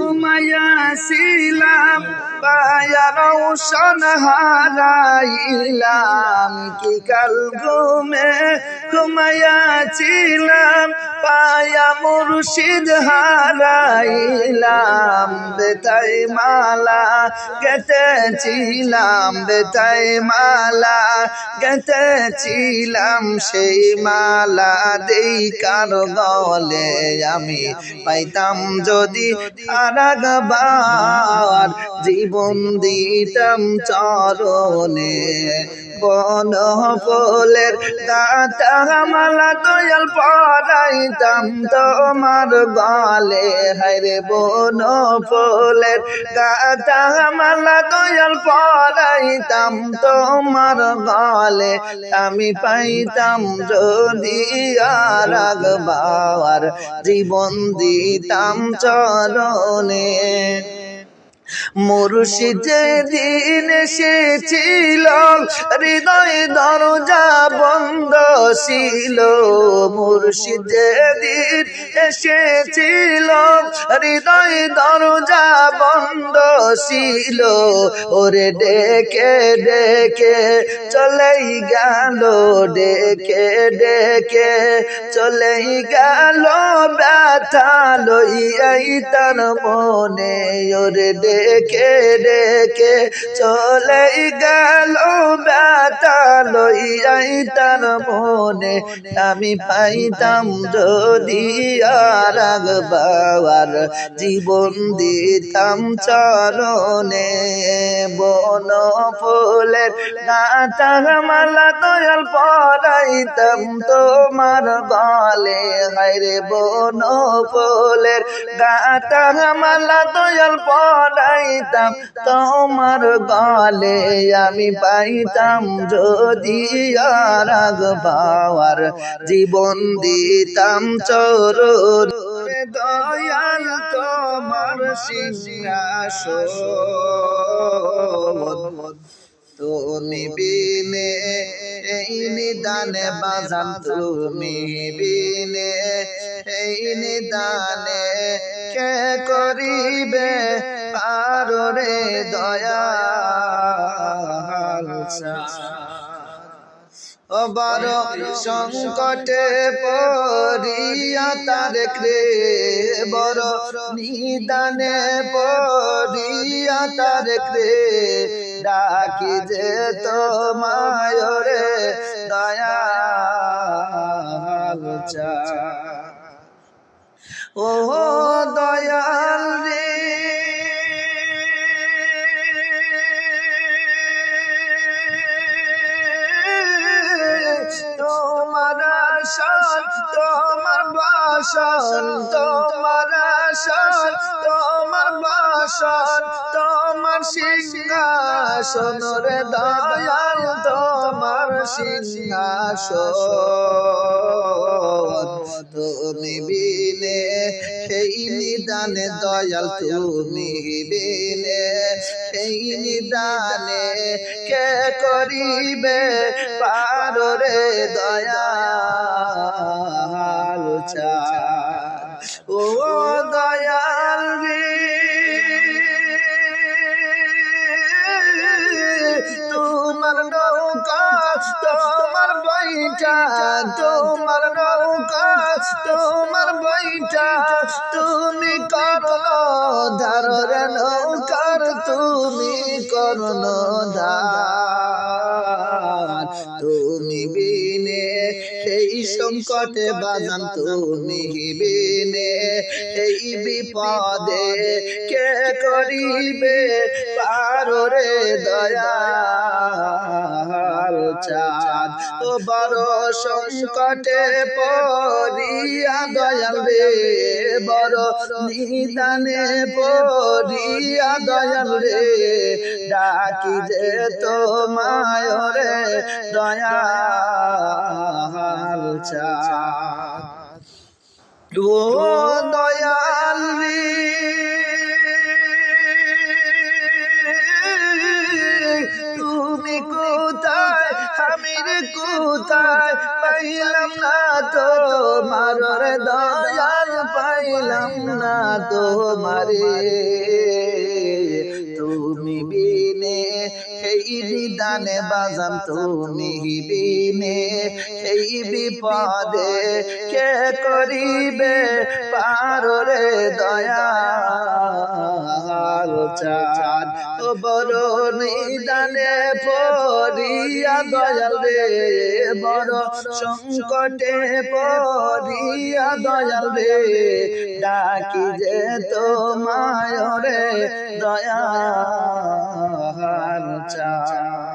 ঘুমাইয়াছিলাম। রৌশন হারাইলাম কি কাল ঘুমে ঘুমাইয়াছিলাম, পায়া মুর্শিদ হারাইলাম বেতাই মালা গেতেছিলাম বেতাই মালা গেতেছিলাম, সেই মালা দেই কার গলে আমি পাইতাম যদি আরাগবার জীবন দিতাম চরণে, বন ফুলের গাটা মালা দয়াল পরাইতাম তোমার গলে হাইরে বন ফুলের গাটা মালা দয়াল পরাইতাম তোমার গলে, আমি পাইতাম যদি আর বাবার জীবন দিতাম চরণে। মুর্শিদ দিন এসেছিল, হৃদয় দরজা বন্ধ ছিল। মুর্শিদ দিন এসেছিল, হৃদয় দরজা বন্ধ ছিল। ওরে ডেকে ডেকে চলেই গেল, ডেকে ডেকে চলেই গেল, ব্যথা লইয়াই তার মনে। ওরে ডেকে ডেকে চলে গেল ব্যথা লইয়াই তার মনে আমি পাইতাম যদি আর আগবার জীবন দিতাম চরণে। বন ফুলের গাটা মালা দয়াল পরাইতাম তোমার গলে হাইরে বন ফুলের গাটা মালা দয়াল পরাইতাম তোমার গলে আমি পাইতাম যদি আর আগবার জীবন দিতাম চরণ, দয়াল তোমার সিংহাসন। তুমি বিনে এই নিদানে বাজান, তুমি বিনে এই নিদানে কে করিবে পারে দয়া? বড় সংকটে পড়িয়া তার ক্রে বড় নিদানে পড়িয়া তার ক্রে ডাকি যে তোমায় রে দয়া ও আশান তোমার বাসন তোমার আশান তোমার বাসন তোমার সিংহাসন রে দয়াল তোমার সিংহাসন। তুমি বিনে সেই নিদানে দয়াল তুমি বিনে সেই নিদানে কে করিবে পারো রে দয়াল চাঁদ? ও দয়াল রে, তোমার নৌকা তোমার বইটা তোমার নৌকা তোমার বইটা তুমি করল ধার নৌকার তুমি করল ধার সংকটে বাজান তুমি বিনে এই বিপদে কে করিবে পারো রে দয়াল চাঁদ? ও বড় সংকটে পড়িয়া দয়াল রে, বড় নিদানে পড়িয়া দয়াল রে, ডাকি যে তোমায় রে দয়াল চাঁদ। ও দয়াল তুমি কোথায় আমি রে কোথায় পাইলাম না তো মারর দয়াল পাইলাম না তোমারে তুমি বিনে এই বিধানে বাজান তুমি বিনে এই বিপদে কে করিবে পারে দয়া চাঁদ? বড় নিদানে পড়িয়া দয়াল রে, বড় সংকটে পড়িয়া দয়াল রে, ডাকি যে তোমায় রে দয়া চাঁদ